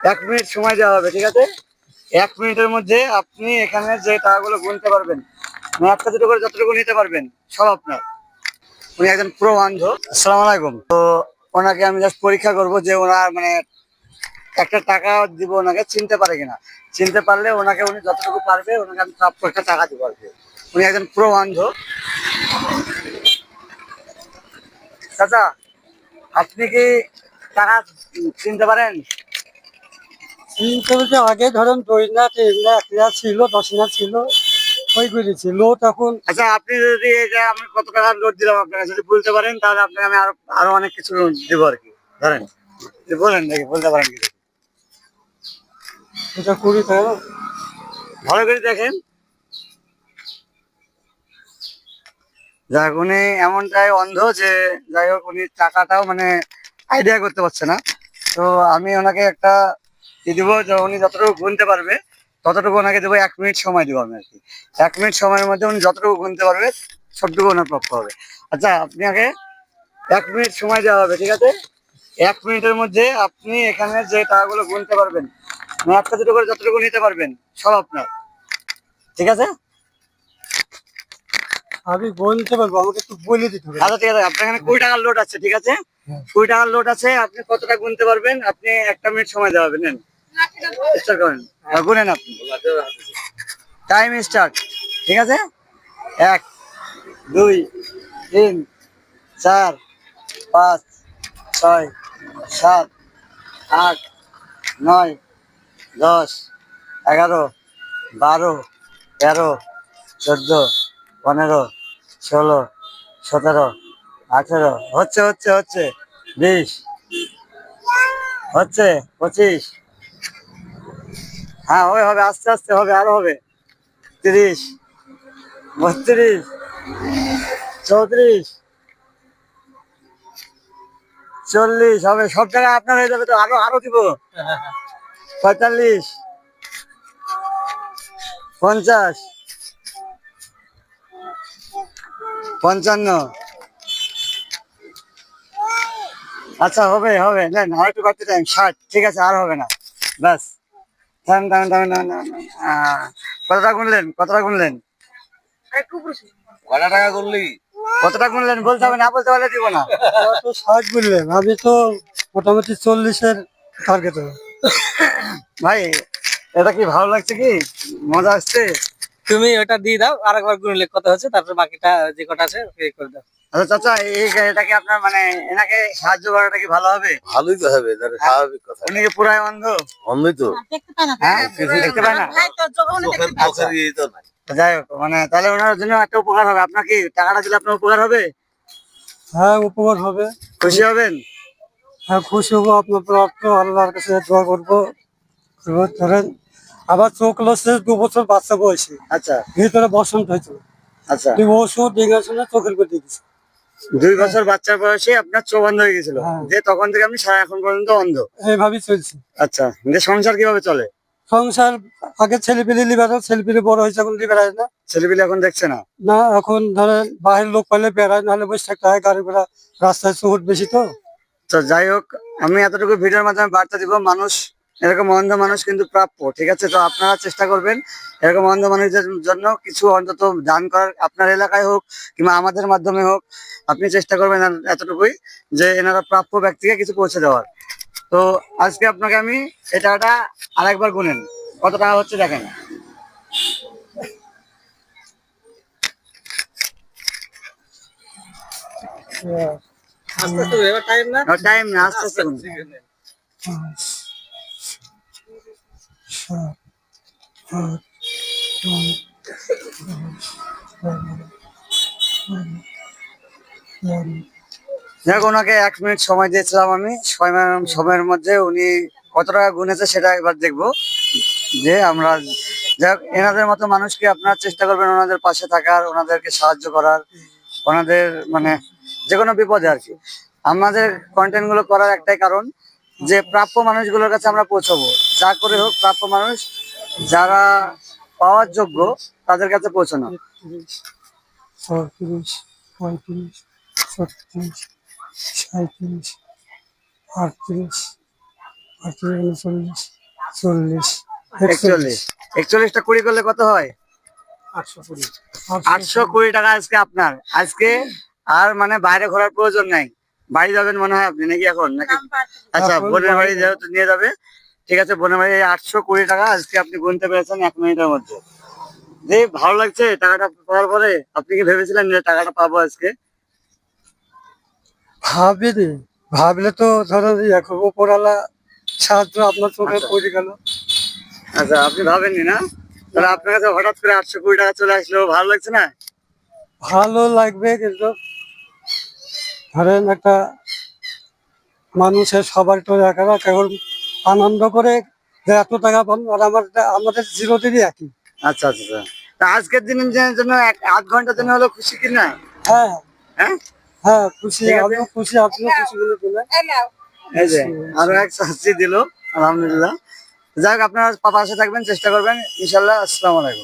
এক মিনিট সময় দেওয়া হবে, ঠিক আছে? এক মিনিটের মধ্যে আপনি এখানে যে টাকাগুলো গুনতে পারবেন মানে একটা দুটো করে যতটুকু নিতে পারবেন, সব আপনার। উনি একজন প্রো অন্ধ। আসসালামু আলাইকুম। তো ওনাকে আমি জাস্ট পরীক্ষা করব যে ওনার মানে একটা টাকা দিব ওনাকে, চিনতে পারে কিনা। চিনতে পারলে ওনাকে উনি যতটুকু পারবে, ওনাকে আমি প্রাপ্য একটা টাকা দিব আর উনি একজন প্রো অন্ধ। চাচা, আপনি কি টাকা চিনতে পারেন? আগে ধরেন দুই না তিন না এক না ছিল দশ না ছিল ওইগুলি ছিল। তখন আচ্ছা আপনি যদি এটা আমি কত লোড দিলাম যদি বলতে পারেন তাহলে আপনাকে আমি আরও আরও অনেক কিছু দিব আর কি। ধরেন বলেন দেখি বলতে পারেন কি? এটা কুড়ি টাকা ভালো করে দেখেন। যাক উনি এমনটাই অন্ধ যে যাই হোক উনি টাকাটাও মানে আইডিয়া করতে পারছে না। তো আমি ওনাকে একটা দিব যে উনি যতটুকু গুনতে পারবে ততটুকু ওনাকে দেবো এক মিনিট সময় দেবো আমি আর কি। এক মিনিট সময়ের মধ্যে উনি যতটুকু গুনতে পারবে সবটুকু ওনার প্রাপ্য হবে। আচ্ছা আপনি আগে এক মিনিট সময় দেওয়া হবে ঠিক আছে? এক মিনিটের মধ্যে আপনি এখানে যে টাকাগুলো গুনতে পারবেন মানে একটা দুটো করে যতটুকু নিতে পারবেন সব আপনার। ঠিক আছে? আমি গুনতে পারব আমাকে একটু বলে দিতে হবে। আচ্ছা ঠিক আছে আপনার এখানে কুড়ি টাকার লোড আছে ঠিক আছে? হ্যাঁ। কুড়ি টাকার লোড আছে আপনি কতটা গুনতে পারবেন আপনি একটা মিনিট সময় দেওয়া হবে নেন। টাইম স্টার্ট ঠিক আছে? এক, দুই, তিন, চার, পাঁচ, ছয়, সাত, আট, নয়, দশ, এগারো, বারো, তেরো, চোদ্দ, পনেরো, ষোলো, সতেরো, আঠেরো। হচ্ছে হচ্ছে হচ্ছে। বিশ। হচ্ছে, পঁচিশ। হ্যাঁ হবে হবে, আস্তে আস্তে হবে, আরও হবে। তিরিশ, বত্রিশ, চৌত্রিশ, চল্লিশ, হবে, সব জায়গায় আপনার হয়ে যাবে তো, আরও আরও দিব। পঁয়তাল্লিশ, পঞ্চাশ, পঞ্চান্ন। আচ্ছা হবে হবে আর একটু করতে টাইম ষাট, ঠিক আছে, আর হবে না, ব্যাস। থাম থাম থাম থাম, থাম, থাম। কতটা গুনলেন? কতটা গুনলেন? কটা টাকা গুনলি? কতটা গুনলেন? বলতে হবে না বলতে পারলে দিব না। তো ষাট গুনলেন আমি তো মোটামুটি চল্লিশের টার্গেট ভাই এটা কি ভালো লাগছে কি? মজা আসছে? তুমি ওটা দিয়ে দাও আর একবার গুনলে কত হচ্ছে তারপর বাকিটা যে কটা আছে পে করে দাও। আচ্ছা চাচা এই এটা কি আপনার মানে এনাকে সাহায্য করাটা কি ভালো হবে? ভালোই তো হবে তাহলে স্বাভাবিক কথা। উনি কি পুরাই অন্ধ? অন্ধই তো। হ্যাঁ দেখতে পায় না যাই হোক মানে তাহলে ওনার জন্য একটা উপকার হবে। আপনার কি টাকাটা দিলে আপনার উপকার হবে? হ্যাঁ উপকার হবে। খুশি হবেন? হ্যাঁ খুশি হব। আপনার প্রাপ্ত আল্লাহর কাছে দোয়া করব। করব। ধরেন আবার চোখ লসে দু বছর বাচ্চা বয়সে। আচ্ছা। ভিতরে বসন্ত হয়েছিল। আচ্ছা। তুমি ওষুধ দেখাশোনা চোখের করে দিয়েছি দুই বছর বাচ্চার বয়সে আপনার চোখ বন্ধ হয়ে গেছিল। হ্যাঁ। যে তখন থেকে আপনি সারা এখন পর্যন্ত অন্ধ। এইভাবেই চলছে। আচ্ছা যে সংসার কীভাবে চলে? সংসার আগে ছেলে পেলে লিবার ছেলে পেলে বড় হয়েছে এখন লিবার হয় না। ছেলেপিলে এখন দেখছে না? না এখন ধরেন বাইরের লোক পাইলে বেড়ায় নাহলে বসে থাকতে হয় গাড়ি ঘোড়া রাস্তায় চোট বেশি তো। তো যাই হোক আমি এতটুকু ভিডিওর মাধ্যমে বার্তা দিব মানুষ এরকম অন্ধ মানুষ কিন্তু প্রাপ্য ঠিক আছে? তো আপনারা চেষ্টা করবেন এরকম অন্ধ মানুষদের জন্য কিছু অন্তত দান করার আপনার এলাকায় হোক কিংবা আমাদের মাধ্যমে হোক আপনি চেষ্টা করবেন এতটুকুই যে এনারা প্রাপ্য ব্যক্তিকে কিছু পৌঁছে দেওয়ার। তো আজকে আপনাকে আমি এই টাকাটা আরেকবার গুনেন কত টাকা হচ্ছে দেখেন। টাইম না? টাইম না আস্তে আস্তে সাত ওনাকে এক মিনিট সময় দিয়েছিলাম আমি। সময়- সময়ের মধ্যে উনি কত টাকা গুনেছে সেটা একবার দেখব। যে আমরা যাক, এনাদের মতো মানুষকে আপনারা চেষ্টা করবেন ওনাদের পাশে থাকার, ওনাদেরকে সাহায্য করার? ওনাদের মানে যে কোনো বিপদে আর কি। আমাদের কন্টেন্টগুলো করার একটাই কারণ যে প্রাপ্য মানুষগুলোর কাছে আমরা পৌঁছবো। যা করে হোক প্রাপ্য মানুষ যারা পাওয়ার যোগ্য তাদের কাছে পৌঁছানো। একত্রিশ চৌত্রিশ পঁয়ত্রিশ ছত্রিশ সাঁত্রিশ আটত্রিশ উনচল্লিশ চল্লিশ একচল্লিশ। একচল্লিশটা কুড়ি করলে কত হয়? আটশো কুড়ি। আটশো কুড়ি টাকা আজকে আপনার। আজকে আর মানে বাইরে ঘোরার প্রয়োজন নাই। বাড়ি যাবেন মনে হয় আপনি নাকি এখন? নাকি? আচ্ছা এখন বোনের বাড়ি যেহেতু নিয়ে যাবে ঠিক আছে বোনের বাড়ি আটশো কুড়ি টাকা আজকে আপনি গুনতে পেরেছেন এক মিনিটের মধ্যে। যে ভালো লাগছে টাকাটা পাওয়ার পরে আপনি কি ভেবেছিলেন যে টাকাটা পাবো আজকে? ভাবিনি। ভাবলে তো উপরালা সাহায্য আপনার চোখে আচ্ছা। পড়ে গেল। আচ্ছা আপনি ভাবেননি না? তাহলে আপনার কাছে হঠাৎ করে আটশো কুড়ি টাকা চলে আসলো ভালো লাগছে না? ভালো লাগবে কিন্তু ধরেন একটা মানুষের সবার তো একা কেবল আনন্দ করে যে এত টাকা পান আর আমার আমাদের একই। আচ্ছা আচ্ছা আচ্ছা। তা আজকের দিনের জন্য এক আধ ঘণ্টার জন্য হলো খুশি কি না? হ্যাঁ। হ্যাঁ? হ্যাঁ খুশি। আমিও খুশি আপনিও খুশি বলে এই যে আরও এক শাস্তি দিল আলহামদুলিল্লাহ। যাই হোক আপনারা পাশে থাকবেন চেষ্টা করবেন। ইনশাল্লাহ আসসালামু আলাইকুম।